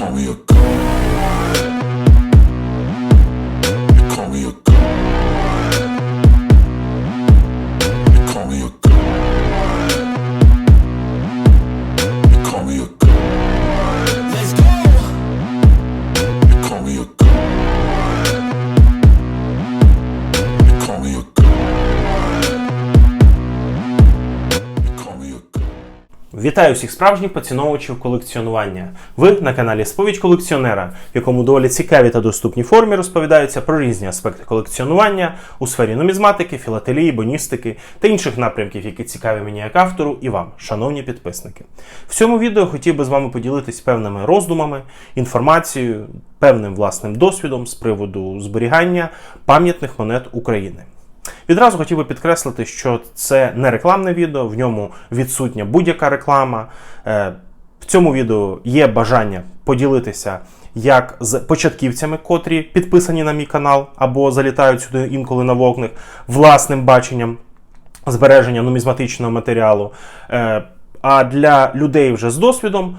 call me a god. Вітаю всіх справжніх поціновувачів колекціонування. Ви на каналі Сповідь колекціонера, в якому доволі цікаві та доступні формі розповідаються про різні аспекти колекціонування у сфері нумізматики, філателії, боністики та інших напрямків, які цікаві мені як автору і вам, шановні підписники. В цьому відео хотів би з вами поділитись певними роздумами, інформацією, певним власним досвідом з приводу зберігання пам'ятних монет України. Відразу хотів би підкреслити, що це не рекламне відео, в ньому відсутня будь-яка реклама. Е, В цьому відео є бажання поділитися як з початківцями, котрі підписані на мій канал або залітають сюди інколи на вогник, власним баченням збереження нумізматичного матеріалу. Е, А для людей вже з досвідом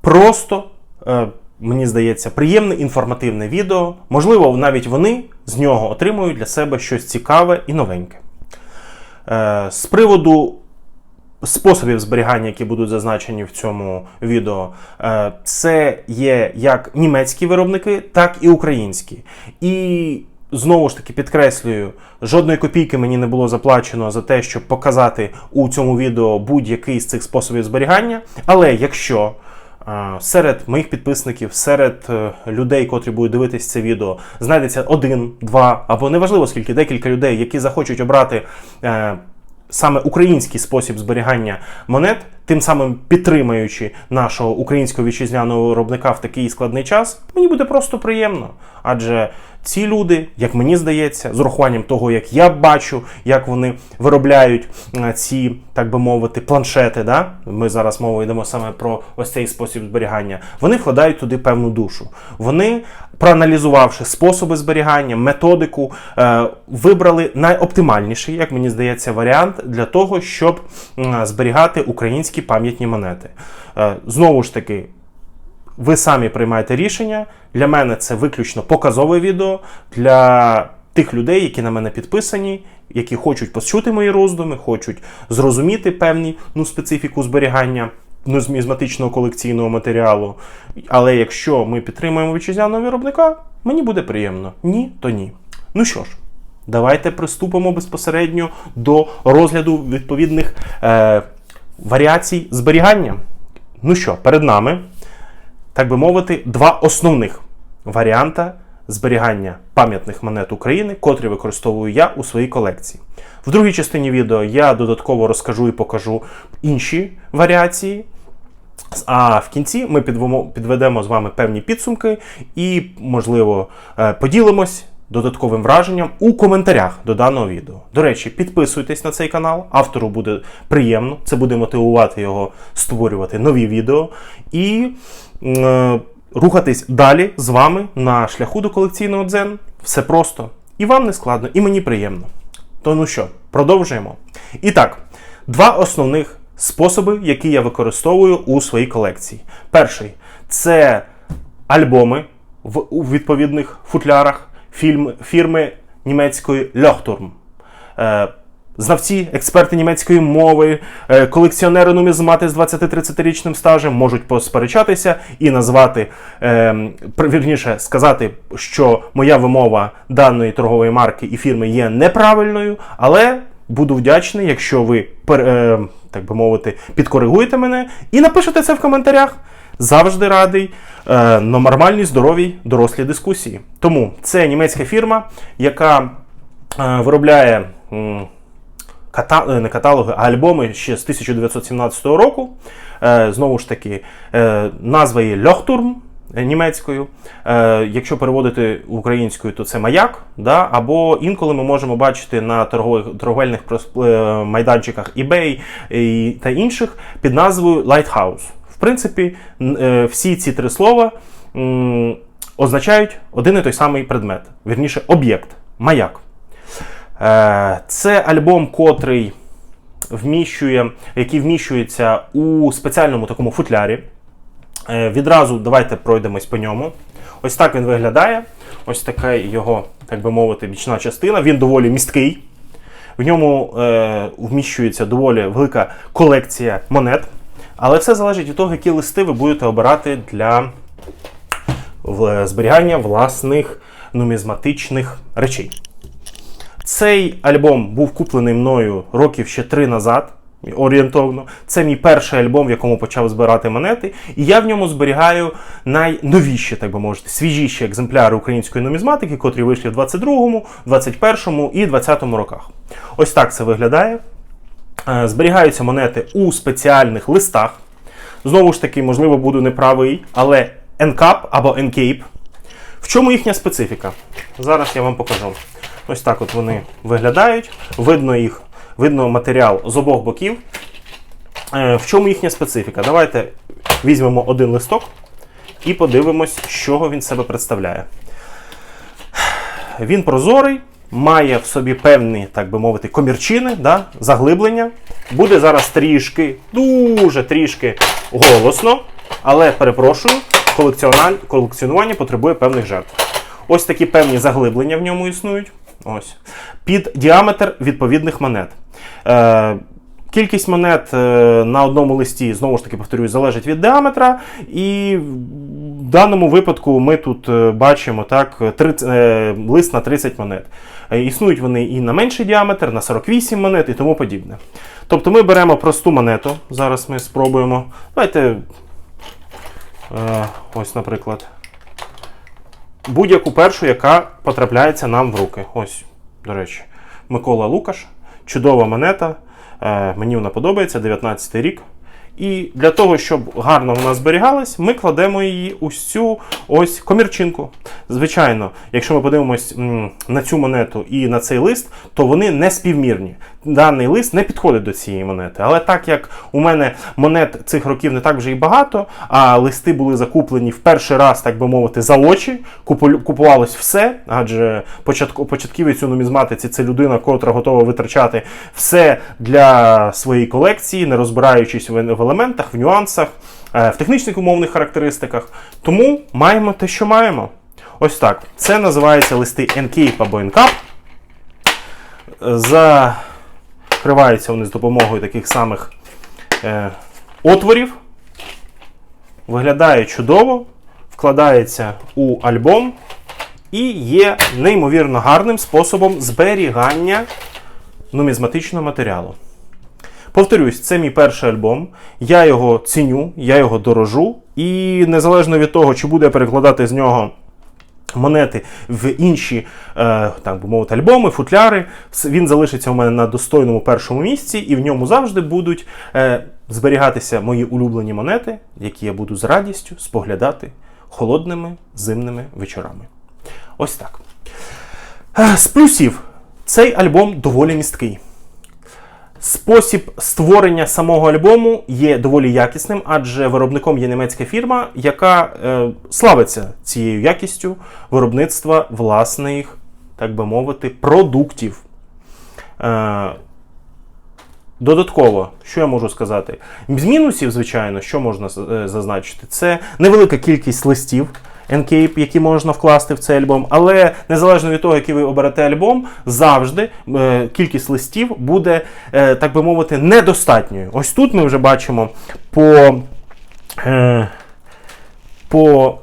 просто, е, мені здається, приємне інформативне відео. Можливо, навіть вони з нього отримують для себе щось цікаве і новеньке. Е, З приводу способів зберігання, які будуть зазначені в цьому відео, е, це є як німецькі виробники, так і українські. І знову ж таки підкреслюю, жодної копійки мені не було заплачено за те, щоб показати у цьому відео будь-який з цих способів зберігання. Але якщо Серед моїх підписників, серед е, людей, котрі будуть дивитись це відео, знайдеться один, два або неважливо скільки, декілька людей, які захочуть обрати е, саме український спосіб зберігання монет, тим самим підтримуючи нашого українського вітчизняного виробника в такий складний час, мені буде просто приємно. Адже ці люди, як мені здається, з урахуванням того, як я бачу, як вони виробляють е, ці, так би мовити, планшети. Да? Ми зараз мовою йдемо саме про ось цей спосіб зберігання. Вони вкладають туди певну душу. Вони, проаналізувавши способи зберігання, методику, е, вибрали найоптимальніший, як мені здається, варіант для того, щоб зберігати українські пам'ятні монети. Е, Знову ж таки, ви самі приймаєте рішення. Для мене це виключно показове відео для тих людей, які на мене підписані, які хочуть почути мої роздуми, хочуть зрозуміти певні ну, специфіку зберігання нумізматичного колекційного матеріалу. Але якщо ми підтримуємо вітчизняного виробника, мені буде приємно. Ні, то ні. Ну що ж, давайте приступимо безпосередньо до розгляду відповідних е, варіацій зберігання. Ну що, перед нами так би мовити, два основних варіанта зберігання пам'ятних монет України, котрі використовую я у своїй колекції. В другій частині відео я додатково розкажу і покажу інші варіації. А в кінці ми підведемо з вами певні підсумки і, можливо, е, поділимось додатковим враженням у коментарях до даного відео. До речі, підписуйтесь на цей канал, автору буде приємно, це буде мотивувати його створювати нові відео і е, рухатись далі з вами на шляху до колекційного дзен. Все просто. І вам не складно, і мені приємно. То ну що, продовжуємо. І так, два основних способи, які я використовую у своїй колекції. Перший це альбоми в у відповідних футлярах фільм, фірми німецької Льохтурм. Е, Знавці, експерти німецької мови, е, колекціонери нумізмати з 20-30-річним стажем можуть посперечатися і назвати, е, вірніше сказати, що моя вимова даної торгової марки і фірми є неправильною, але буду вдячний, якщо ви так би мовити, підкоригуєте мене і напишете це в коментарях. Завжди радий е, нормальній, здоровій, дорослій дискусії. Тому це німецька фірма, яка е, виробляє. м, ката... е, не каталоги, а альбоми ще з 1917 року. Е, знову ж таки, е, назва є Льохтурм німецькою. Е, якщо переводити українською, то це маяк. Да? Або інколи ми можемо бачити на торговельних е, майданчиках eBay і, та інших під назвою Lighthouse. В принципі, е, всі ці три слова означають один і той самий предмет, вірніше, об'єкт маяк. Е, Це альбом, котрий вміщує, який вміщується у спеціальному такому футлярі. Е, Відразу давайте пройдемось по ньому. Ось так він виглядає. Ось така його, так би мовити, бічна частина. Він доволі місткий. В ньому е, вміщується доволі велика колекція монет. Але все залежить від того, які листи ви будете обирати для зберігання власних нумізматичних речей. Цей альбом був куплений мною років ще три назад. Орієнтовно, це мій перший альбом, в якому почав збирати монети, і я в ньому зберігаю найновіші, так би мовити, свіжіші екземпляри української нумізматики, котрі вийшли в 22-му, 21-му і 20-му роках. Ось так це виглядає. Е, Зберігаються монети у спеціальних листах. Знову ж таки, можливо, буду неправий, але NCAP або NCAPE. В чому їхня специфіка? Зараз я вам покажу. Ось так от вони виглядають. Видно їх, видно матеріал з обох боків. Е, В чому їхня специфіка? Давайте візьмемо один листок і подивимось, чого він себе представляє. Він прозорий, має в собі певні, так би мовити, комірчини, да, заглиблення. Буде зараз трішки, дуже трішки голосно, але перепрошую, колекціонування потребує певних жертв. Ось такі певні заглиблення в ньому існують. Ось. Під діаметр відповідних монет. Е, Кількість монет е, на одному листі, знову ж таки повторюю, залежить від діаметра. І в даному випадку ми тут е, бачимо так, 30, е, лист на 30 монет. Е, Існують вони і на менший діаметр, на 48 монет і тому подібне. Тобто ми беремо просту монету. Зараз ми спробуємо. Давайте. Ось, наприклад. Будь-яку першу, яка потрапляється нам в руки. Ось, до речі, Микола Лукаш. Чудова монета. Мені вона подобається, 19 рік. І для того, щоб гарно вона зберігалась, ми кладемо її ось цю ось комірчинку. Звичайно, якщо ми подивимось на цю монету і на цей лист, то вони не співмірні. Даний лист не підходить до цієї монети. Але так як у мене монет цих років не так вже і багато, а листи були закуплені в перший раз, так би мовити, за очі, купувалось все, адже початківець у нумізматиці це людина, котра готова витрачати все для своєї колекції, не розбираючись в елементах, в нюансах, е, в технічних умовних характеристиках. Тому маємо те, що маємо. Ось так. Це називається листи NCAPE або NCAP. Закриваються вони з допомогою таких самих е, отворів. Виглядає чудово, вкладається у альбом і є неймовірно гарним способом зберігання нумізматичного матеріалу. Повторюсь, це мій перший альбом. Я його ціню, я його дорожу, і незалежно від того, чи буде перекладати з нього монети в інші, е, так би мовити, альбоми, футляри, він залишиться у мене на достойному першому місці, і в ньому завжди будуть е, зберігатися мої улюблені монети, які я буду з радістю споглядати холодними зимними вечорами. Ось так. Е, З плюсів цей альбом доволі місткий. Спосіб створення самого альбому є доволі якісним, адже виробником є німецька фірма, яка е, славиться цією якістю виробництва власних, так би мовити, продуктів. Е, Додатково, що я можу сказати? З мінусів, звичайно, що можна е, зазначити, це невелика кількість листів. NCAPE, які можна вкласти в цей альбом, але незалежно від того, який ви оберете альбом, завжди е, кількість листів буде, е, так би мовити, недостатньою. Ось тут ми вже бачимо по, е, по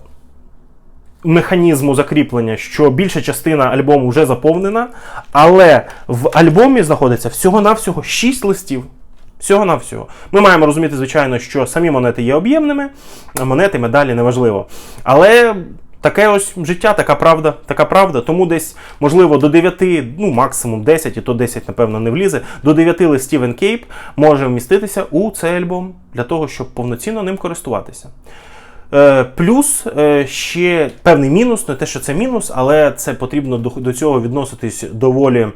механізму закріплення, що більша частина альбому вже заповнена, але в альбомі знаходиться всього-навсього 6 листів. Всього-навсього. Ми маємо розуміти, звичайно, що самі монети є об'ємними, а монети, медалі неважливо. Але таке ось життя, така правда, така правда. Тому десь, можливо, до 9, ну максимум 10, і то 10, напевно, не влізе. До 9 листів Encape може вміститися у цей альбом для того, щоб повноцінно ним користуватися. Е, Плюс е, ще певний мінус, не те, що це мінус, але це потрібно до цього відноситись доволі,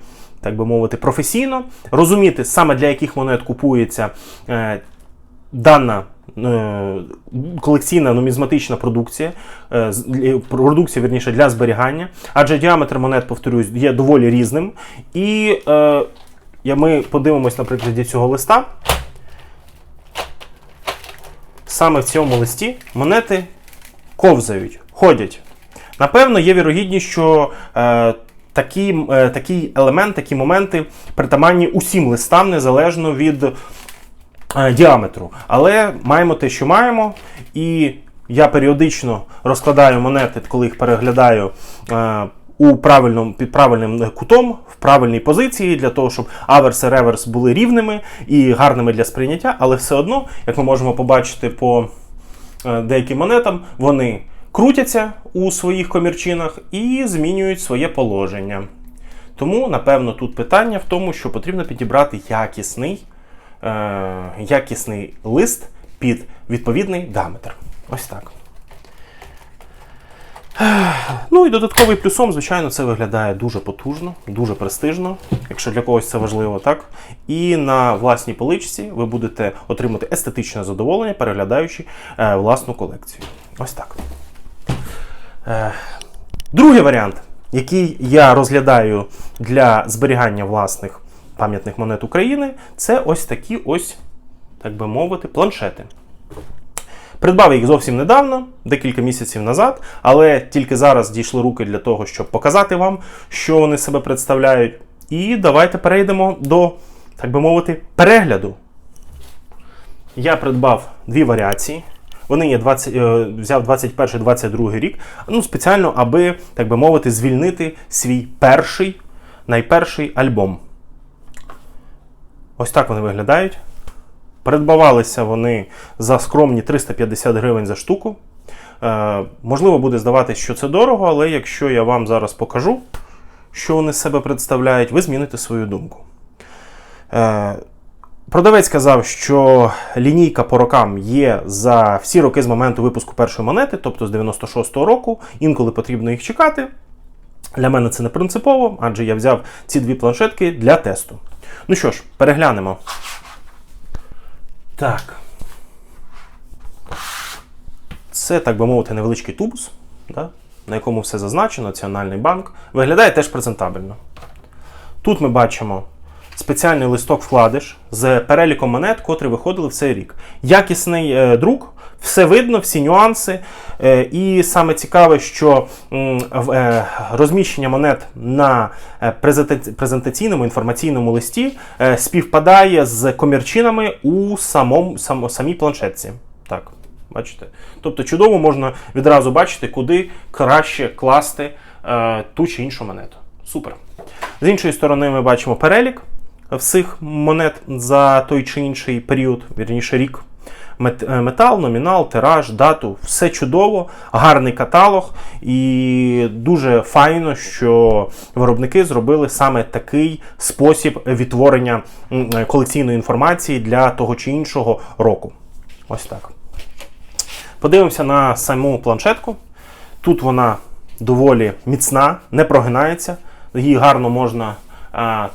так би мовити, професійно. Розуміти саме для яких монет купується е, дана е, колекційна нумізматична продукція, е, продукція вірніше для зберігання, адже діаметр монет, повторюсь, є доволі різним. І е, ми подивимось на прикладі цього листа. саме в цьому листі монети ковзають, ходять. Напевно, є вірогідність, що е, такі, е, такий елемент, такі моменти притаманні усім листам, незалежно від е, діаметру. Але маємо те, що маємо. І я періодично розкладаю монети, коли їх переглядаю. Е, у правильному під правильним кутом, в правильній позиції, для того, щоб аверс і реверс були рівними і гарними для сприйняття, але все одно, як ми можемо побачити по деяким монетам, вони крутяться у своїх комірчинах і змінюють своє положення. Тому, напевно, тут питання в тому, що потрібно підібрати якісний, е, якісний лист під відповідний діаметр. Ось так. Ну і додатковий плюсом, звичайно, це виглядає дуже потужно, дуже престижно, якщо для когось це важливо, так. І на власній поличці ви будете отримати естетичне задоволення, переглядаючи е, власну колекцію. Ось так. Е, другий варіант, який я розглядаю для зберігання власних пам'ятних монет України, це ось такі ось, так би мовити, планшети. Придбав їх зовсім недавно, декілька місяців назад, але тільки зараз дійшли руки для того, щоб показати вам, що вони себе представляють. І давайте перейдемо до, так би мовити, перегляду. Я придбав дві варіації. Вони є 20, е, взяв 21-22 рік, ну спеціально, аби, так би мовити, звільнити свій перший, найперший альбом. Ось так вони виглядають. Придбавалися вони за скромні 350 гривень за штуку. Е, можливо, буде здаватися, що це дорого, але якщо я вам зараз покажу, що вони з себе представляють, ви зміните свою думку. Е, продавець сказав, що лінійка по рокам є за всі роки з моменту випуску першої монети, тобто з 96-го року, інколи потрібно їх чекати. Для мене це не принципово, адже я взяв ці дві планшетки для тесту. Ну що ж, переглянемо. Так. Це, так би мовити, невеличкий тубус, да, на якому все зазначено, Національний банк. Виглядає теж презентабельно. Тут ми бачимо спеціальний листок вкладиш з переліком монет, котрі виходили в цей рік. Якісний е, друк, все видно, всі нюанси. Е, і саме цікаве, що е, розміщення монет на е, презентаційному інформаційному листі е, співпадає з комірчинами у самому, сам, самій планшетці. Так, бачите? Тобто чудово можна відразу бачити, куди краще класти е, ту чи іншу монету. Супер. З іншої сторони, ми бачимо перелік всіх монет за той чи інший період, вірніше рік. Е, Метал, номінал, тираж, дату, все чудово, гарний каталог, і дуже файно, що виробники зробили саме такий спосіб відтворення е, колекційної інформації для того чи іншого року. Ось так. Подивимося на саму планшетку. Тут вона доволі міцна, не прогинається. Її гарно можна,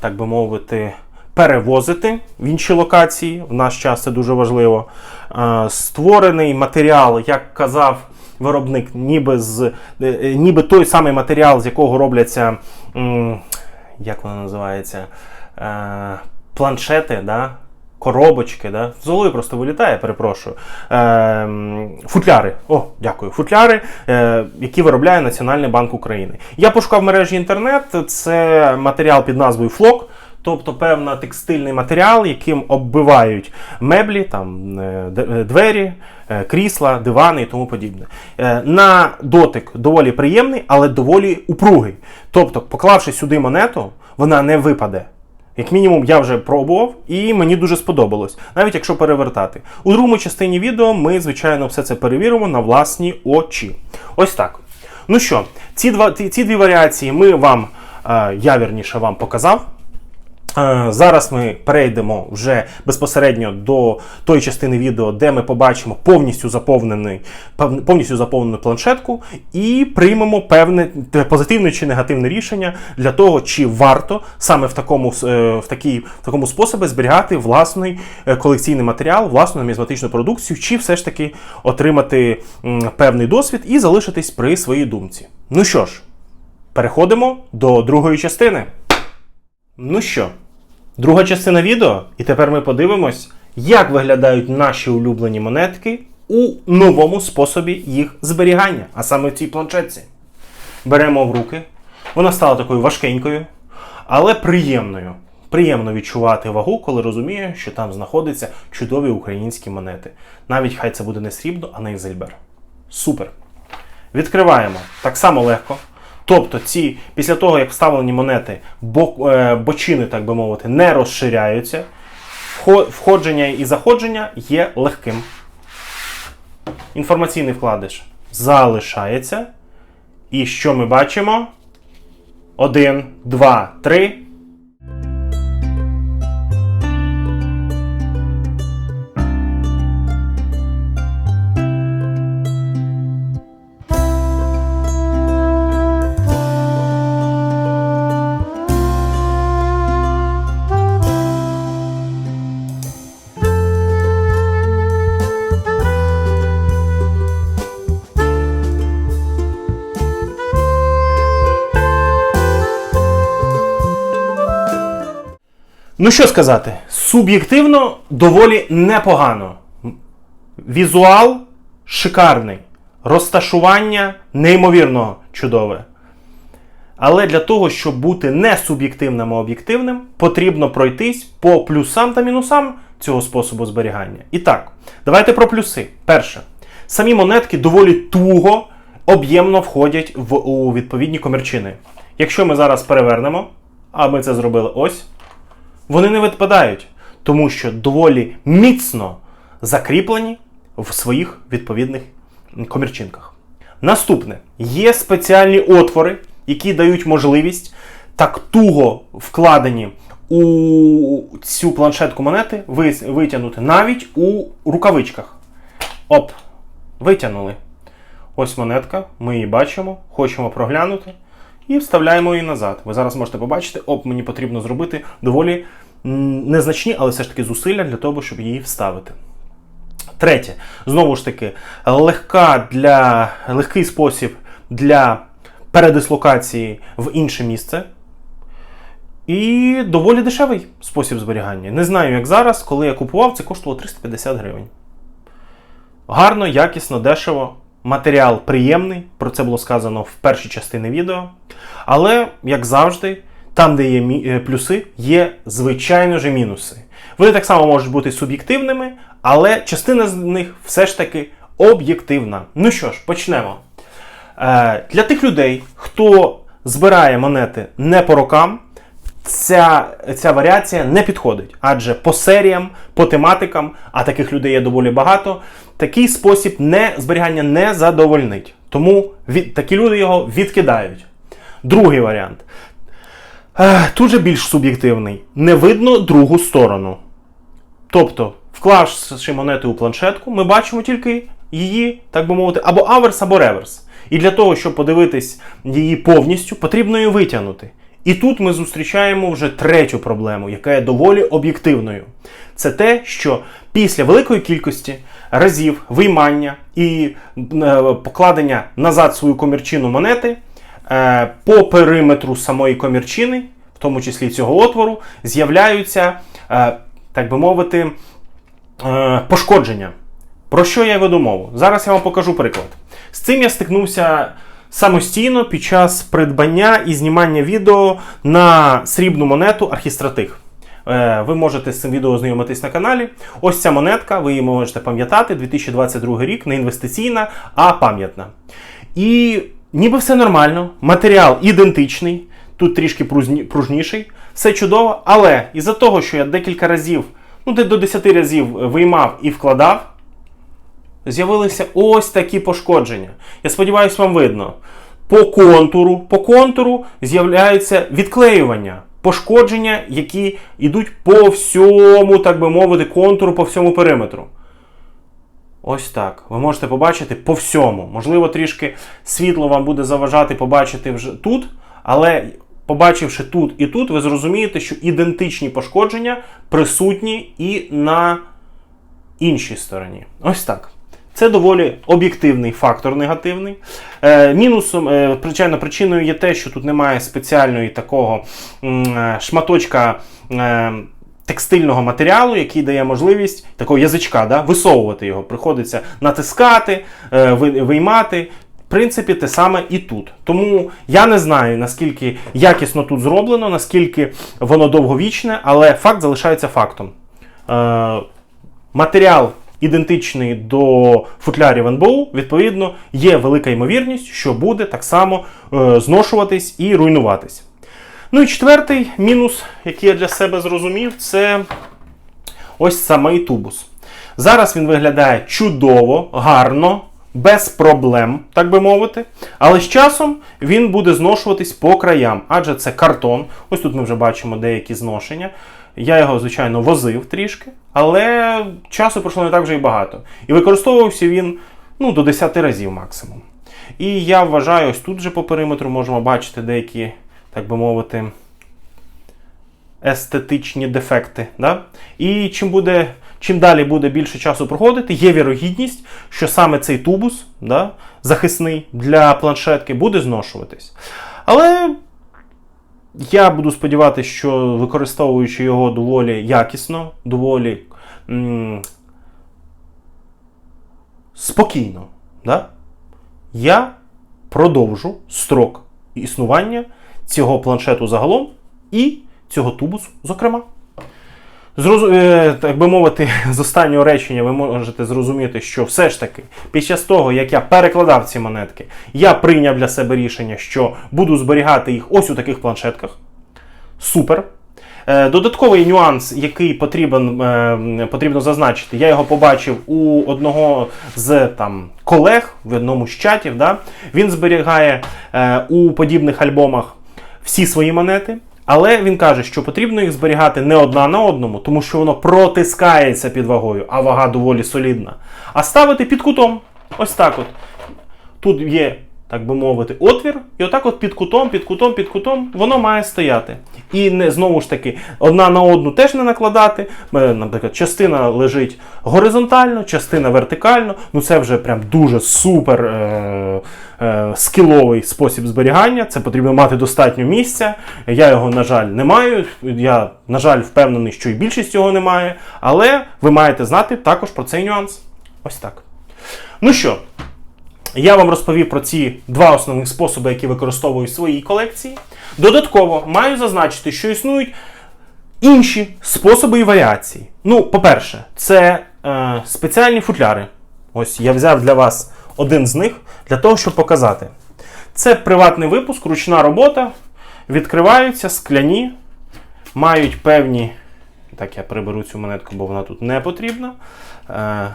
так би мовити, перевозити в інші локації. В наш час це дуже важливо. Створений матеріал, як казав виробник, ніби, з, е, е, ніби той самий матеріал, з якого робляться. Як вона називається? Е, планшети, да? Коробочки, да? з голови просто вилітає, перепрошую. Е, футляри. О, дякую. Футляри, е, які виробляє Національний банк України. Я пошукав в мережі інтернет. Це матеріал під назвою Флок. Тобто певна текстильний матеріал, яким оббивають меблі, там, е, е, двері, е, крісла, дивани і тому подібне. На дотик доволі приємний, але доволі упругий. Тобто, поклавши сюди монету, вона не випаде. Як мінімум, я вже пробував, і мені дуже сподобалось, навіть якщо перевертати. У другому частині відео ми, звичайно, все це перевіримо на власні очі. Ось так. Ну що, ці, два, ці, дві варіації ми вам, е, я вірніше вам показав. Е, Зараз ми перейдемо вже безпосередньо до тої частини відео, де ми побачимо повністю заповнений, повністю заповнену планшетку і приймемо певне позитивне чи негативне рішення для того, чи варто саме в такому, е, в такій, в такому способі зберігати власний е, колекційний матеріал, власну нумізматичну продукцію, чи все ж таки отримати певний досвід і залишитись при своїй думці. Ну що ж, переходимо до другої частини. Ну що, друга частина відео, і тепер ми подивимось, як виглядають наші улюблені монетки у новому способі їх зберігання, а саме в цій планшетці. Беремо в руки. Вона стала такою важкенькою, але приємною. Приємно відчувати вагу, коли розумієш, що там знаходяться чудові українські монети. Навіть хай це буде не срібно, а не екзельбер. Супер. Відкриваємо так само легко. Тобто, ці, після того, як вставлені монети, е, бочини, так би мовити, не розширяються, входження і заходження є легким. Інформаційний вкладиш залишається. І що ми бачимо? Один, два, три. Ну що сказати, суб'єктивно доволі непогано. Візуал шикарний. Розташування неймовірно чудове. Але для того, щоб бути не суб'єктивним, а об'єктивним, потрібно пройтись по плюсам та мінусам цього способу зберігання. І так, давайте про плюси. Перше, самі монетки доволі туго, об'ємно входять в, у відповідні комірчини. Якщо ми зараз перевернемо, а ми це зробили ось, вони не відпадають, тому що доволі міцно закріплені в своїх відповідних комірчинках. Наступне є спеціальні отвори, які дають можливість так туго вкладені у цю планшетку монети витягнути навіть у рукавичках. Оп, витягнули. Ось монетка, ми її бачимо, хочемо проглянути і вставляємо її назад. Ви зараз можете побачити, оп, мені потрібно зробити доволі незначні, але все ж таки зусилля для того, щоб її вставити. Третє, знову ж таки, легка для, легкий спосіб для передислокації в інше місце. І доволі дешевий спосіб зберігання. Не знаю, як зараз, коли я купував, це коштувало 350 гривень. Гарно, якісно, дешево. Матеріал приємний, про це було сказано в першій частині відео. Але, як завжди, там, де є е, плюси, є звичайно ж мінуси. Вони так само можуть бути суб'єктивними, але частина з них все ж таки об'єктивна. Ну що ж, почнемо. Е, для тих людей, хто збирає монети не по рокам, ця, ця варіація не підходить. Адже по серіям, по тематикам, а таких людей є доволі багато, такий спосіб не, зберігання не задовольнить. Тому від, такі люди його відкидають. Другий варіант. Тут же більш суб'єктивний. Не видно другу сторону. Тобто, вклавши монети у планшетку, ми бачимо тільки її, так би мовити, або аверс, або реверс. І для того, щоб подивитись її повністю, потрібно її витягнути. І тут ми зустрічаємо вже третю проблему, яка є доволі об'єктивною. Це те, що після великої кількості разів виймання і е, покладення назад свою комірчину монети е, по периметру самої комірчини, в тому числі цього отвору, з'являються, е, так би мовити, пошкодження. Про що я веду мову? Зараз я вам покажу приклад. З цим я стикнувся самостійно під час придбання і знімання відео на срібну монету архістратих. Е, Ви можете з цим відео ознайомитись на каналі. Ось ця монетка, ви її можете пам'ятати, 2022 рік, не інвестиційна, а пам'ятна. І ніби все нормально, матеріал ідентичний, тут трішки пружніший, все чудово, але із-за того, що я декілька разів, ну до 10 разів виймав і вкладав, з'явилися ось такі пошкодження. Я сподіваюся, вам видно. По контуру, по контуру з'являються відклеювання, пошкодження, які йдуть по всьому, так би мовити, контуру, по всьому периметру. Ось так. Ви можете побачити по всьому. Можливо, трішки світло вам буде заважати побачити вже тут, але побачивши тут і тут, ви зрозумієте, що ідентичні пошкодження присутні і на іншій стороні. Ось так. Це доволі об'єктивний фактор негативний. Е, мінусом, е, звичайно, причиною є те, що тут немає спеціальної такого е, шматочка е, текстильного матеріалу, який дає можливість такого язичка, да, висовувати його. Приходиться натискати, е, виймати. В принципі, те саме і тут. Тому я не знаю, наскільки якісно тут зроблено, наскільки воно довговічне, але факт залишається фактом. Е, матеріал ідентичний до футлярів НБУ, відповідно, є велика ймовірність, що буде так само е, зношуватись і руйнуватись. Ну і четвертий мінус, який я для себе зрозумів, це ось самий тубус. Зараз він виглядає чудово, гарно, без проблем, так би мовити. Але з часом він буде зношуватись по краям, адже це картон. Ось тут ми вже бачимо деякі зношення. Я його, звичайно, возив трішки, але часу пройшло не так вже і багато. І використовувався він ну, до 10 разів максимум. І я вважаю, ось тут же по периметру можемо бачити деякі, так би мовити, естетичні дефекти. Да? І чим буде, чим далі буде більше часу проходити, є вірогідність, що саме цей тубус да, захисний для планшетки буде зношуватись. Але я буду сподіватися, що використовуючи його доволі якісно, доволі м- спокійно, да, я продовжу строк існування цього планшету загалом і цього тубусу, зокрема. Е, Так би мовити, з останнього речення ви можете зрозуміти, що все ж таки, під час того, як я перекладав ці монетки, я прийняв для себе рішення, що буду зберігати їх ось у таких планшетках. Супер. Е, Додатковий нюанс, який потрібен, е, потрібно зазначити, я його побачив у одного з там, колег в одному з чатів. Да? Він зберігає у подібних альбомах всі свої монети. Але він каже, що потрібно їх зберігати не одна на одному, тому що воно протискається під вагою, а вага доволі солідна. А ставити під кутом. Ось так от. Тут є, так би мовити, отвір, і отак от під кутом, під кутом, під кутом воно має стояти. І не знову ж таки, одна на одну теж не накладати. Е, Наприклад, частина лежить горизонтально, частина вертикально. Ну це вже прям дуже супер е- е- скіловий спосіб зберігання. Це потрібно мати достатньо місця. Я його, на жаль, не маю. Я, на жаль, впевнений, що і більшість його не має. Але ви маєте знати також про цей нюанс. Ось так. Ну що, я вам розповів про ці два основних способи, які використовую в своїй колекції. Додатково маю зазначити, що існують інші способи і варіації. Ну, по-перше, це е, спеціальні футляри. Ось я взяв для вас один з них для того, щоб показати. Це приватний випуск, ручна робота. Відкриваються скляні, мають певні. Так, я приберу цю монетку, бо вона тут не потрібна. Е,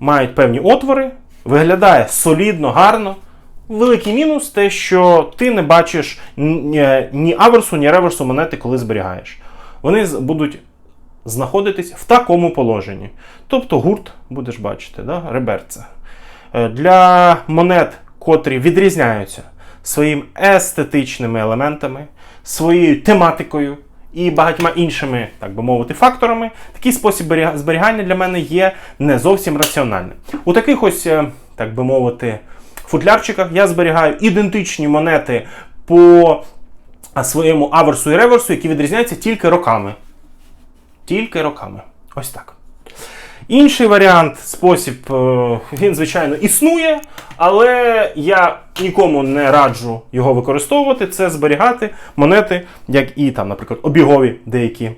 мають певні отвори, виглядає солідно, гарно. Великий мінус те, що ти не бачиш ні, ні аверсу, ні реверсу монети, коли зберігаєш. Вони будуть знаходитись в такому положенні. Тобто гурт будеш бачити, да? реберце. Е, Для монет, котрі відрізняються своїм естетичними елементами, своєю тематикою і багатьма іншими, так би мовити, факторами, такий спосіб зберігання для мене є не зовсім раціональним. У таких ось, е, так би мовити, футлярчиках я зберігаю ідентичні монети по своєму аверсу і реверсу, які відрізняються тільки роками. Тільки роками. Ось так. Інший варіант, спосіб, е, він, звичайно, існує, але я нікому не раджу його використовувати. Це зберігати монети, як і там, наприклад, обігові деякі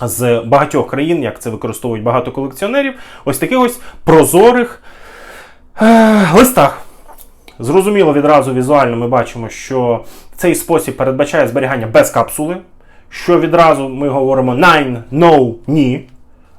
з багатьох країн, як це використовують багато колекціонерів, ось таких ось прозорих е, листах. Зрозуміло, відразу візуально ми бачимо, що цей спосіб передбачає зберігання без капсули, що відразу ми говоримо nine, no, ні.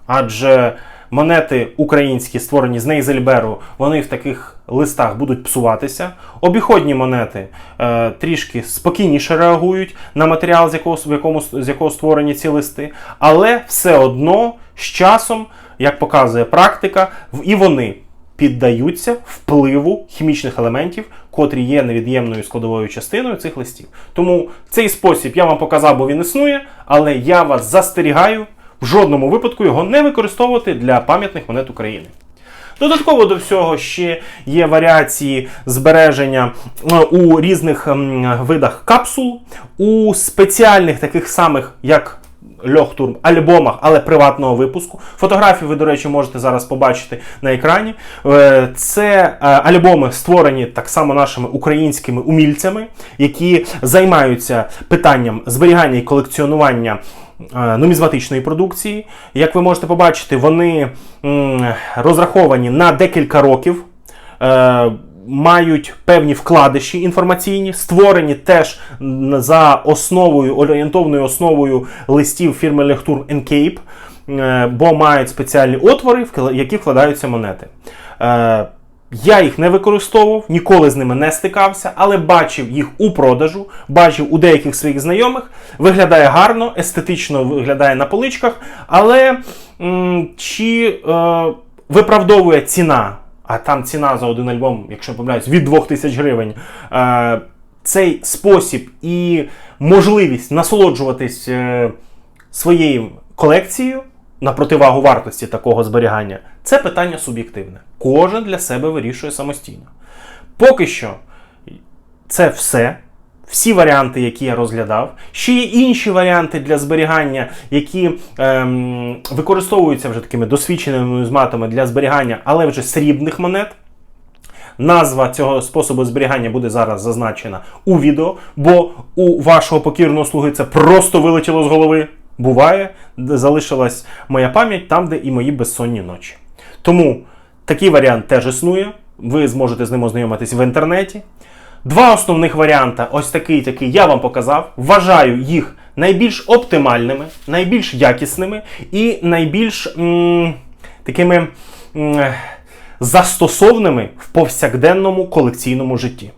Адже монети українські, створені з Нейзельберу, вони в таких листах будуть псуватися. Обіходні монети е, трішки спокійніше реагують на матеріал, з якого, в якому, з якого створені ці листи. Але все одно з часом, як показує практика, і вони піддаються впливу хімічних елементів, котрі є невід'ємною складовою частиною цих листів. Тому цей спосіб я вам показав, бо він існує, але я вас застерігаю в жодному випадку його не використовувати для пам'ятних монет України. Додатково до всього ще є варіації збереження е, у різних видах капсул, у спеціальних таких самих, як Льохтурм альбомах, але приватного випуску. Фотографії ви, до речі, можете зараз побачити на екрані. Е, Це е, альбоми створені так само нашими українськими умільцями, які займаються питанням зберігання і колекціонування нумізматичної продукції. Як ви можете побачити, вони розраховані на декілька років. Е, Мають певні вкладиші інформаційні, створені теж за основою, орієнтовною основою листів фірми Lecture Cape, е, бо мають спеціальні отвори, в які вкладаються монети. Я їх не використовував, ніколи з ними не стикався, але бачив їх у продажу, бачив у деяких своїх знайомих. Виглядає гарно, естетично виглядає на поличках, але м, чи е, виправдовує ціна, а там ціна за один альбом, якщо не помиляюсь, від 2000 гривень. Е, цей спосіб і можливість насолоджуватись е, своєю колекцією на противагу вартості такого зберігання це питання суб'єктивне. Кожен для себе вирішує самостійно. Поки що це все. Всі варіанти, які я розглядав. Ще є інші варіанти для зберігання, які ем, використовуються вже такими досвідченими нумізматами для зберігання, але вже срібних монет. Назва цього способу зберігання буде зараз зазначена у відео, бо у вашого покірного слуги це просто вилетіло з голови. Буває, залишилась моя пам'ять там, де і мої безсонні ночі. Тому такий варіант теж існує. Ви зможете з ним ознайомитись в інтернеті. Два основних варіанти, ось такий такий, я вам показав. Вважаю їх найбільш оптимальними, найбільш якісними і найбільш м, такими м, застосовними в повсякденному колекційному житті.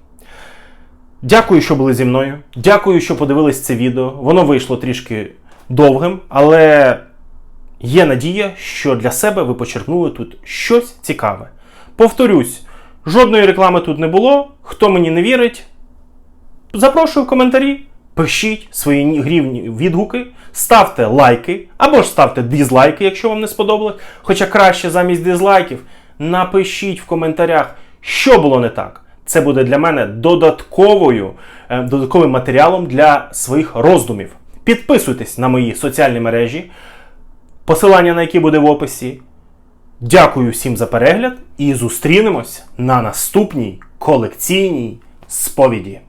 Дякую, що були зі мною. Дякую, що подивились це відео. Воно вийшло трішки довгим, але є надія, що для себе ви почерпнули тут щось цікаве. Повторюсь, жодної реклами тут не було. Хто мені не вірить, запрошую в коментарі. Пишіть свої ні- грівні відгуки, ставте лайки або ж ставте дизлайки, якщо вам не сподобалось. Хоча краще замість дизлайків напишіть в коментарях, що було не так. Це буде для мене додатковою, е, додатковим матеріалом для своїх роздумів. Підписуйтесь на мої соціальні мережі, посилання на які буде в описі. Дякую всім за перегляд і зустрінемось на наступній колекційній сповіді.